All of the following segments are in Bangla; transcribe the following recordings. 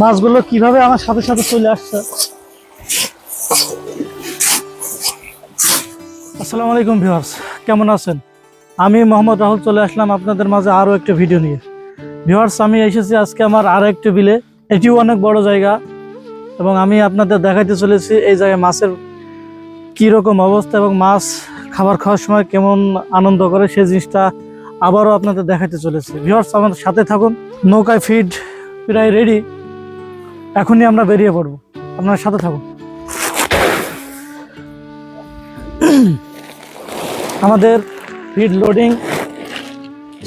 মাছগুলো কীভাবে আমার সাথে সাথে চলে আসছে? আসসালামু আলাইকুম ভিউয়ার্স, কেমন আছেন? আমি মোহাম্মদ রাহুল চলে আসলাম আপনাদের মাঝে আরও একটা ভিডিও নিয়ে। ভিউয়ার্স, আমি এসেছি আজকে আমার আরও একটি বিলে। এটিও অনেক বড় জায়গা এবং আমি আপনাদের দেখাইতে চলেছি এই জায়গায় মাছের কীরকম অবস্থা এবং মাছ খাবার খাওয়ার সময় কেমন আনন্দ করে সেই জিনিসটা আবারও আপনাদের দেখাইতে চলেছি। ভিউয়ার্স, আমার সাথে থাকুন। নৌকায় ফিড প্রায় রেডি এখনই আমরা বেরিয়ে পড়ব। আপনার সাথে থাকুন। আমাদের ফিড লোডিং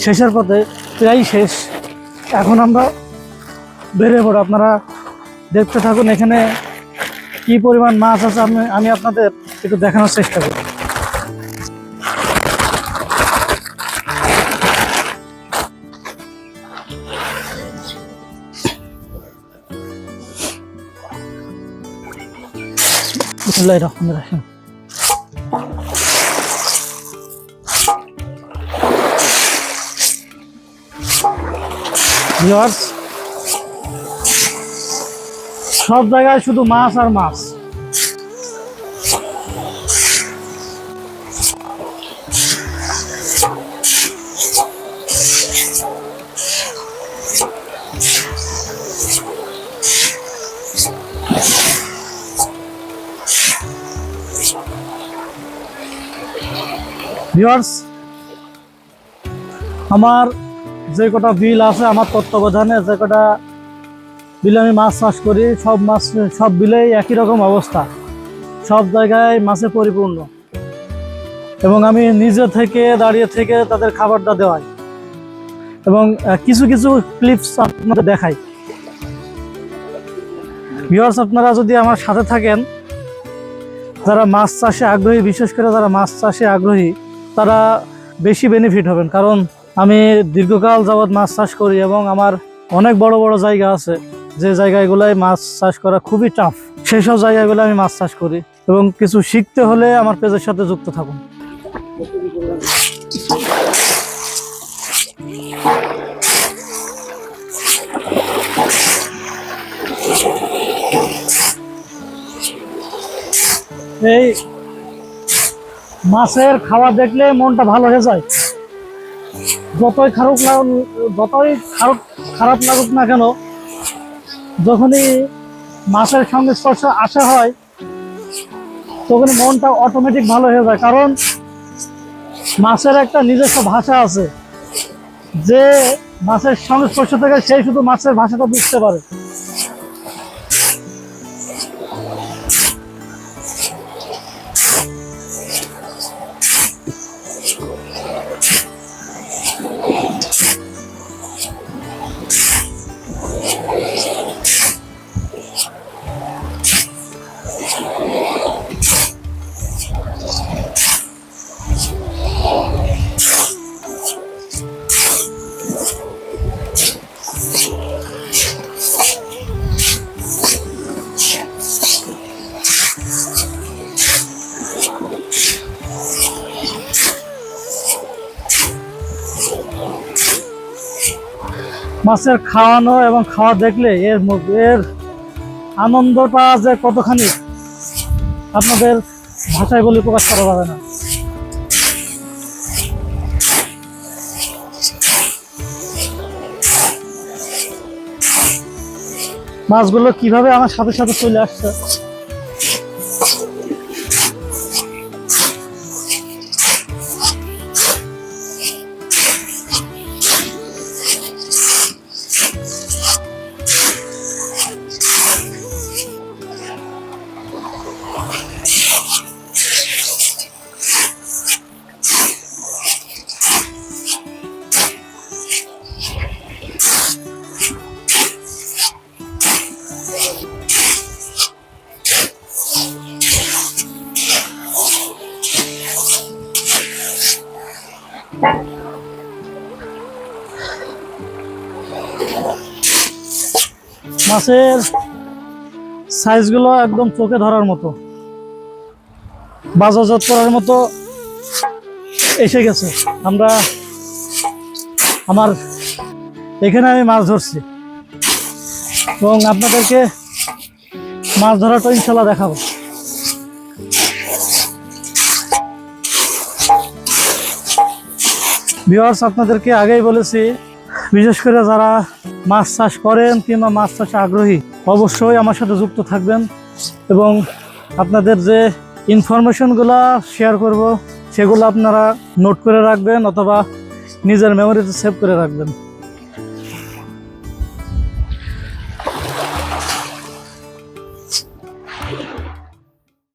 শেষের পথে প্রায় শেষ। এখন আমরা বেরিয়ে পড়ব। আপনারা দেখতে থাকুন এখানে কি পরিমাণ মাছ আছে। আমি আমি আপনাদের একটু দেখানোর চেষ্টা করি। বিসমুল্লাহির রহমানির রহিম। সব জায়গায় শুধু মাছ আর মাছ। ভিউয়ার্স আমার যে কটা বিল আছে, আমার তত্ত্বাবধানে যে কটা বিলে আমি মাছ চাষ করি, সব মাছ, সব বিলেই একই রকম অবস্থা। সব জায়গায় মাছে পরিপূর্ণ। এবং আমি নিজে থেকে, দাঁড়িয়ে থেকে তাদের খাবারটা দেওয়াই। এবং কিছু কিছু ক্লিপস আপনাদের দেখাই। ভিউয়ার্স আপনারা যদি আমার সাথে থাকেন যারা মাছ চাষে আগ্রহী, বিশেষ করে যারা মাছ চাষে আগ্রহী, তারা বেশি বেনিফিট হবেন। কারণ আমি দীর্ঘকাল যাবৎ মাছ চাষ করি এবং আমার অনেক বড় বড় জায়গা আছে, যে জায়গাগুলোয় মাছ চাষ করা খুবই টাফ সেই সব জায়গাগুলো আমি মাছ চাষ করি এবং কিছু শিখতে হলে আমার পেজের সাথে যুক্ত থাকুন। এই মাছের খাবার দেখলে মনটা ভালো হয়ে যায়। যতই খারাপ লাগুক যতই খারাপ খারাপ লাগুক না কেন, যখনই মাছের সঙ্গে স্পর্শ আসা হয় তখন মনটা অটোমেটিক ভালো হয়ে যায়। কারণ মাছের একটা নিজস্ব ভাষা আছে। যে মাছের সংস্পর্শ থেকে সেই শুধু মাছের ভাষাটা বুঝতে পারে। মাছের খাওয়ানো এবং খাওয়া দেখলে এর এর আনন্দটা যে কতখানি? আপনাদের ভাষায় বলে প্রকাশ করা যাবে না। মাছগুলো কীভাবে আমার সাথে সাথে চলে আসছে? মাছের সাইজগুলো একদম চোখে ধরার মতো। বাজারজাত করার মতো এসে গেছে। আমরা আমার এখানে আমি মাছ ধরছি। এবং আপনাদেরকে মাছ ধরাটা ইনশাল্লাহ দেখাবো। ভিওয়ার্স আপনাদেরকে আগেই বলেছি বিশেষ করে যারা মাছ চাষ করেন কিংবা মাছ চাষে আগ্রহী, অবশ্যই আমার সাথে যুক্ত থাকবেন এবং আপনাদের যে ইনফরমেশনগুলো শেয়ার করব, সেগুলো আপনারা নোট করে রাখবেন অথবা নিজের মেমোরিতে সেভ করে রাখবেন।